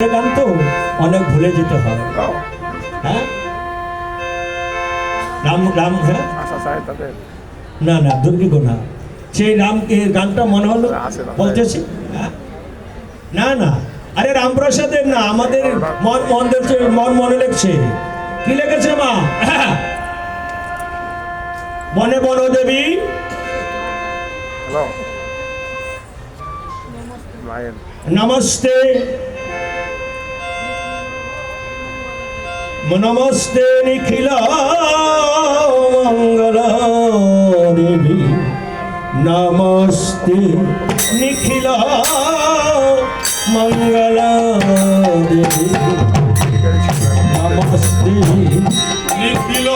গান তো অনেক ভুলে যেতে হয়। হ্যাঁ? রাম রাম হ্যাঁ আশা চাই তাদের না না সেই রাম গানটা মনে হলো? বলতেছি? হ্যাঁ? না না। আরে রামপ্রসাদের না আমাদের মন মন দেখছে মন মনে লেখছে কি লেগেছে মা। মনে বন দেবী। নমস্তে। নমস্তে নিখিল মঙ্গল দেবী নমস্তে নিখিল মঙ্গল দেবী নমস্তে নিখিল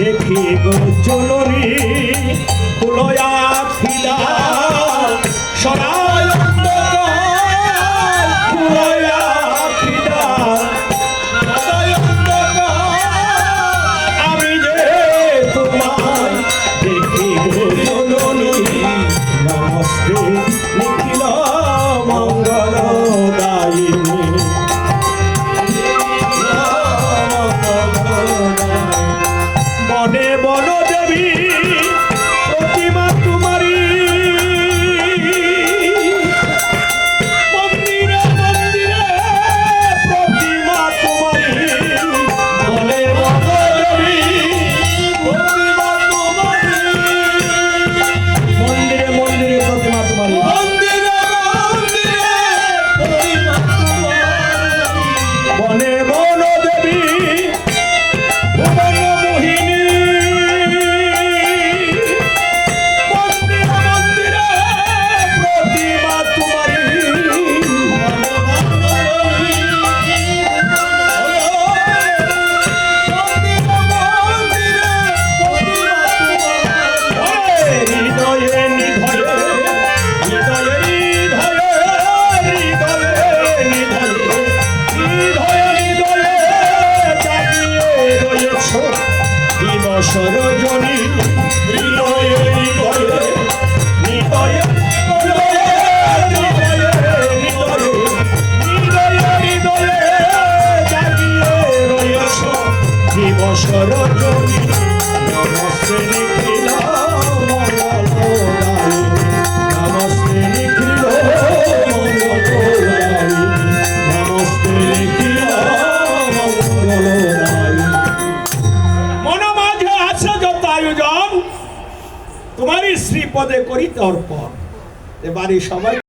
দেখি গো চলনি কুলো দিবস রজনী হৃদয়ে হৃদয়ে হৃদয়ে হৃদয়ে হৃদয়ে হৃদয়ে হৃদয়ে জাগিয়ে রয়েছ দিবস রজনী নমস্তে আয়োজন। তোমারই শ্রীপদে করি তর্পণ এবারে সবাই